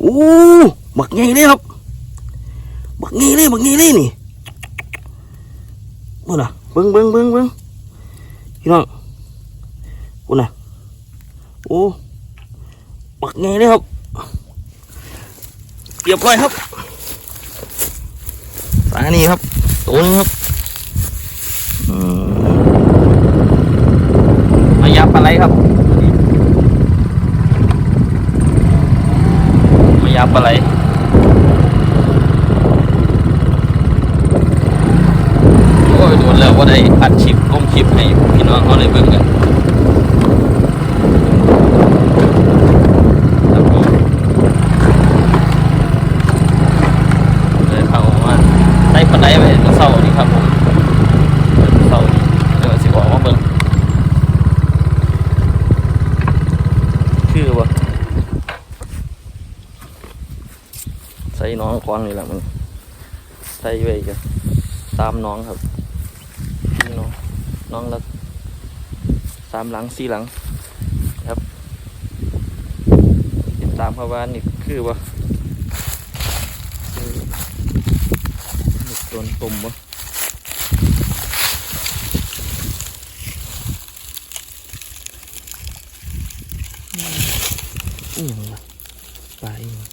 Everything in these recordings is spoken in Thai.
โอ้บักไงเลยครับบักไงเลยบักไงเลยนี่เบิ่งน่ะเบิ่งเบิ่งเบิ่งเบิ่งพี่น้องกูน่ะโอ้บักไงเลยครับเรียบร้อยครับสานี่ครับตัวนึงครับอืมมายาปลาไหลครับ มายา ปลาไหลโอ้ยโดนแล้วว่าได้อัดชิปลงคลิปให้พี่น้องเขาได้เบิ่งกันได้เลยเข้ามาได้ปลาไหลไปเมื่อเสาร์นี้ครับผมเมื่อเสาร์นี้เดี๋ยวสิบอกว่าเบิ่งคือว่า ใส่น้องกวางนี่แหละมันใส่ไว้กันตามน้องครับนี่น้องน้องละสามหลังสี่หลังครับติดตามเขาว่านี่คือว่าหนี่โดนตุ่มวะอืมอหย่างวะไปลาอีหยัง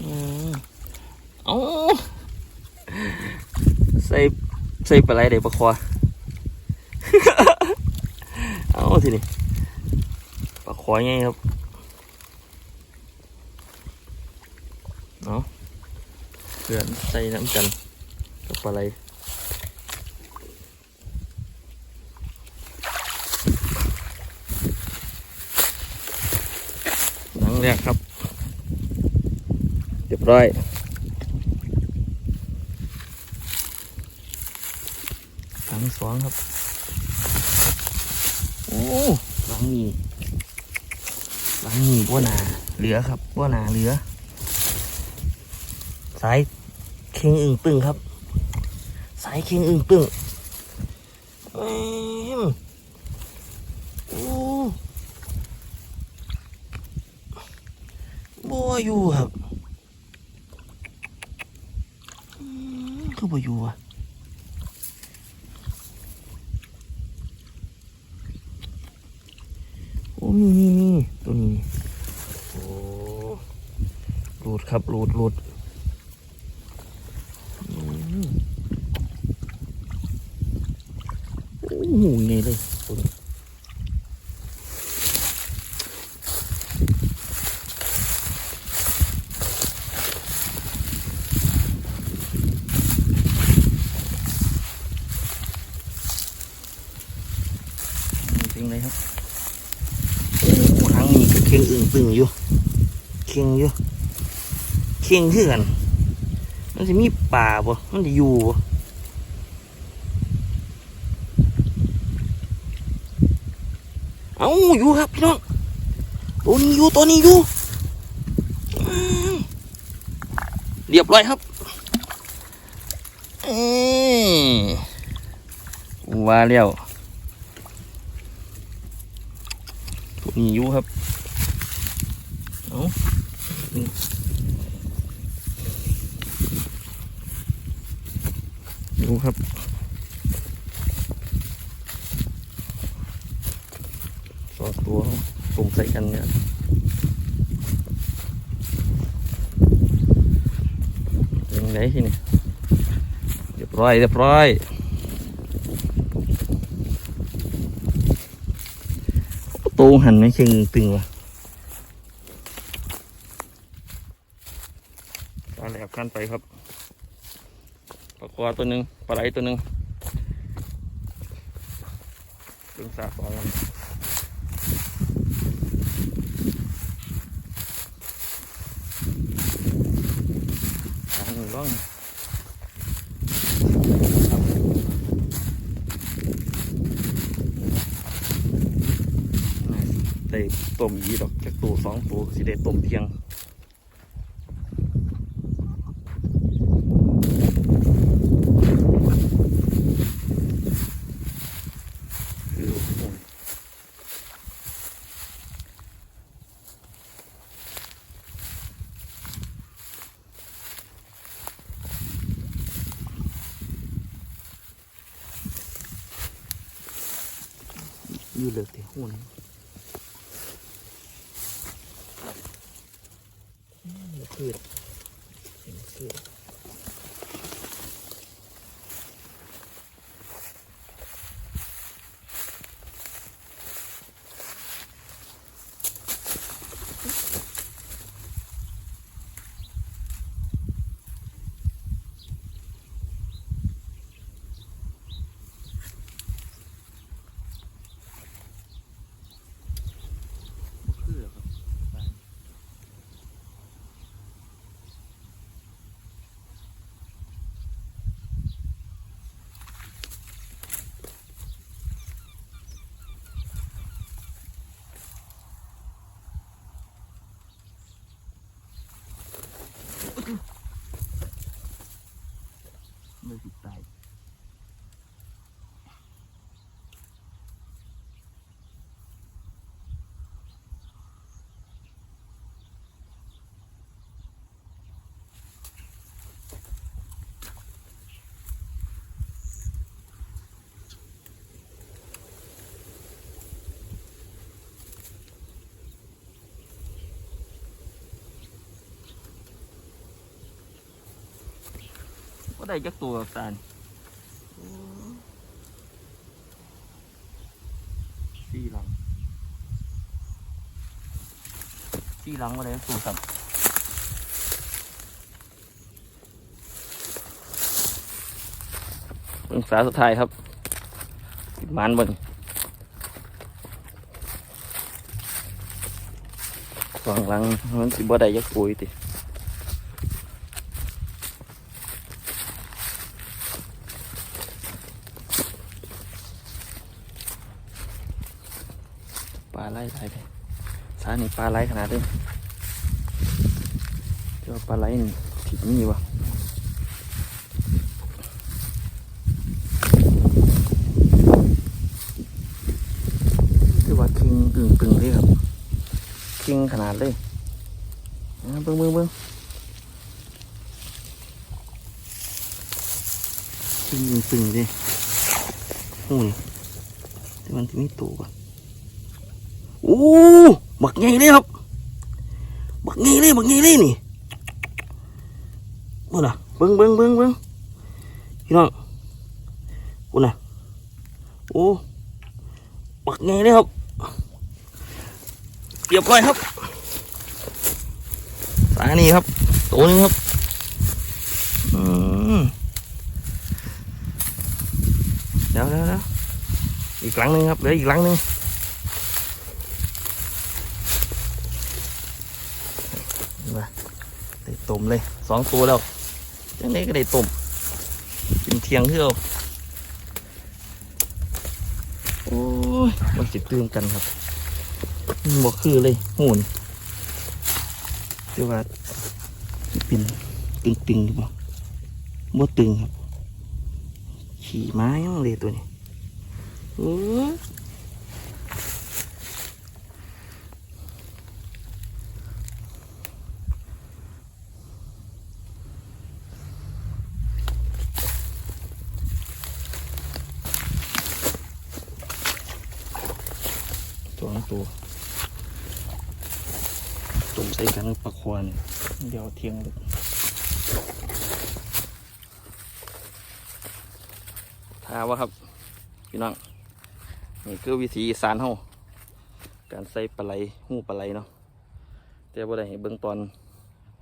อืมเอาใส่ ใส่ปลาไหลเด็กปลาคอเอาทีนี้ปลาคอไงครับเอาะเพื่อนใส่น้ำกันกับปลาไหลหนังแรกครับเรียบร้อยหลังส องครับ โอ้หลังนี้หลังนี้บัวนาเหลือครับบัวนาเหลือ สายเค็งอึ่งตึงครับ สายเค็งอึ่งตึงแมโอ้บัวอยู่ครับคือบ่อยู่อะ อ้มีมีมีตัวนี้ โอ้หลุดครับหลุดหลุดโอ้โหไงเลยตัวนี้จริงเลยครับโอ้หาง นี่ก็เข่งอึ่งตึงอยู่เข่งอยู่เข่งคือนมันจะมีป่าบ่มันจะอยู่บ่เอาอยู่ครับพี่น้องตัวนี้อยู่ตัวนี้อยู่เรียบร้อยครับเอ้ยว่าแล้วตัวนี้อยู่ครับ เอาดูครับสองตัวตรงใส่กันเนี่ยยังไงที่นี่เรียบร้อยเรียบร้อยโตวหันไม่เชิงตึงว่ะตาแหลบกันไปครับปลาคอตัวหนึ่งปลาไหลตัวหนึ่งเรื่องสาสองกันทางร่องได้ต้มยีดอกจากตัวสองตัวสิได้ต้มเทียงคือ อยู่เลิกแต่หุ่นอืมพืชเห็นพืช คือครับไม่ติดตาย ก็ได้จักตัวสารสี่หลังสี่หลังก็ได้จักตัวครับองศาสุดท้ายครับติดมันเบิ่งสองหลังมันสิบ่ได้จักตัวอยู่ติ ไหลไหลไปสานี่ปลาไหลขนาดนี้เจ้าปลาไหลนี่ถิดมีวะคือว่าคิงกึ่งกึ่งเลยครับคิงขนาดเลยเบิ้งเบิ้งเบิ้งคิงกึ่งกึ่งเลยหุ่นแต่มันจะไม่ตัวก่อน อ้บักใหญ่เลยครับบักใหญ่เลยบักใหญ่เลยนี่บ่น่ะเบิ้งเบิ้งเบิ้งเบิ้งพี่น้องบ่น่ะโอ้บักใหญ่เลยครับเรียบร้อยครับสานี่ครับตัวนึงครับเดี๋ยวเดี๋ยวอีกหลังหนึ่งครับเหลืออีกหลังหนึ่ง มาได้ต้ มเลยสองตัวแล้วจังนี้ก็ได้ต้มกินเทียงเที่ยวโอ้ยมันจิตื่มกันครับมันบอกคือเลยหูนแต่ว่าเป็นตึงตึงๆหรือเปล่าบ่ตึงครับ ขี่ไม้ยังเลยตัวนี้โอ้ ตัวต้มใส่กันกับปลาควานเดี๋ยวเที่ยงเลยทาว่าครับ พี่น้อง นี่คือวิธีอีสานเฮาการใส่ปลาไหลหูปลาไหลเนาะแต่บ่ได้ให้เบิ่งตอน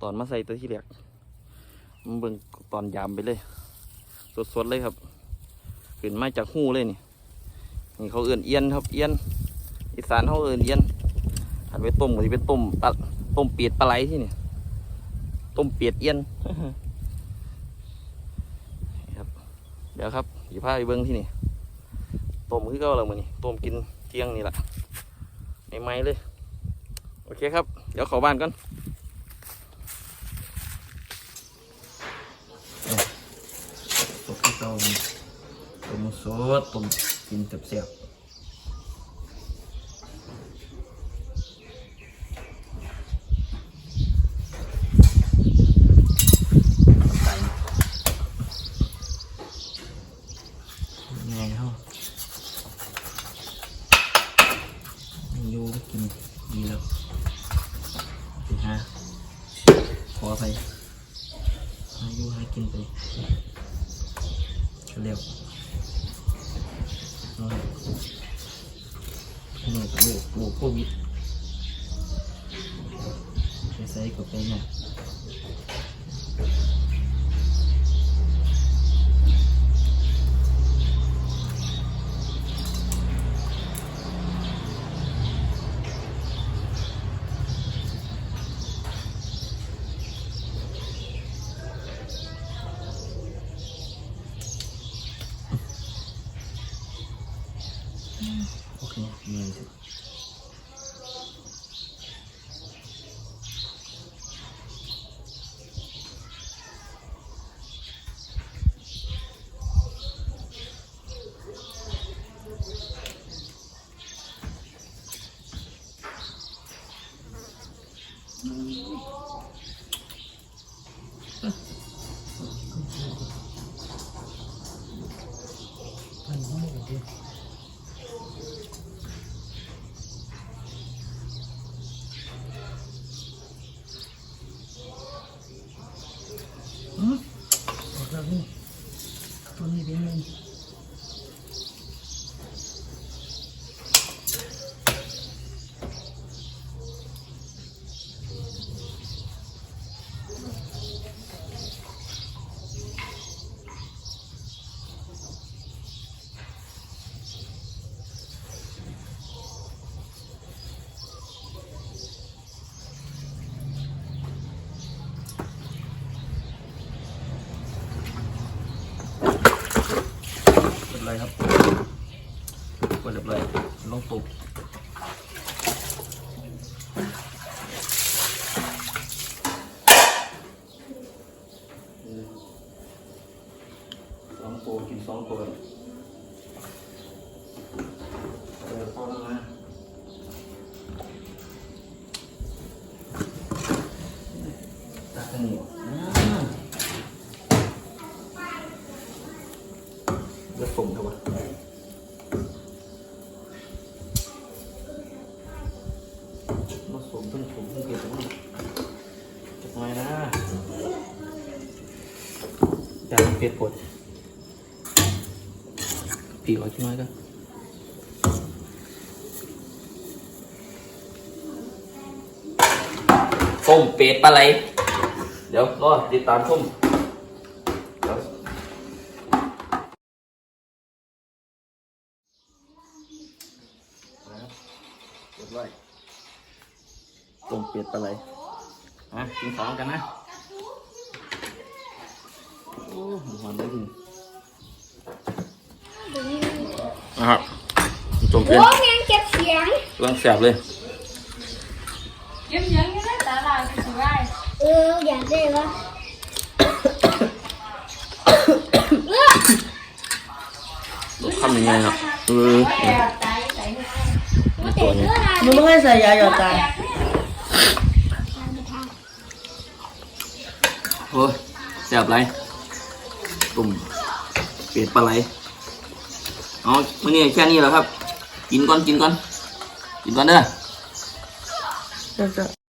ตอนมาใส่ตัวที่แรกมันเบิ่งตอนยามไปเลย สดๆเลยครับขึ้นมาจากหูเลยนี่นี่เขาเอื่นเอียนครับเอียน อีสานเขาเอื่นเอียนหันไปต้มก็จะเป็นต้มปลาต้มเปียดปลาไหลที่นี่ต้มเปียดเอียนนี่ครับ เดี๋ยวครับอยู่ผ้าไปเบิ้งที่นี่ต้มคือเก็เรามือนี่ต้มกินเที่ยงนี่แหละในไม้เลย โอเคครับ เดี๋ยวขอบ้านก่อนสดที่เก่าต้มสดต้มกินเสียบๆไก่ยังไงเฮา อไปหาอยู่หากินไปเร็วน้อยนี่ก็ลูกลูกโควิดไป ใส่กับไปเนี่ย Ay. มาสมเพิ่งผมเพิ่งเกิดผมจักหน่อยนะอย่าให้เผ็ดปวดปีกออกจักหน่อยก็ส้มเป็ดปลาไหลเดี๋ยวรอติดตามส้มเดี๋ยวนะครับเรียบร้ ต้มเป็ดปลาไหลอะกินของกันนะโอ้หอมได้จริงนะครับต้มเป็ดโอ้แมงเก็บเสียงกำลังแสบเลยเยี่ยมเยี่ยมยังไงตาลายสิว่าเอออยากได้ปะเออรสคำยังไงเนาะเออแอบตายใส่มาเตะเสื้อลายมึงไม่ให้ใส่ยาหยอดตา แสบไรต้มเป็ดปลาไหลเอามื่อนี้แค่นี้แหละครับ กินก่อนกินก่อนกินก่อนเด้อจะจะ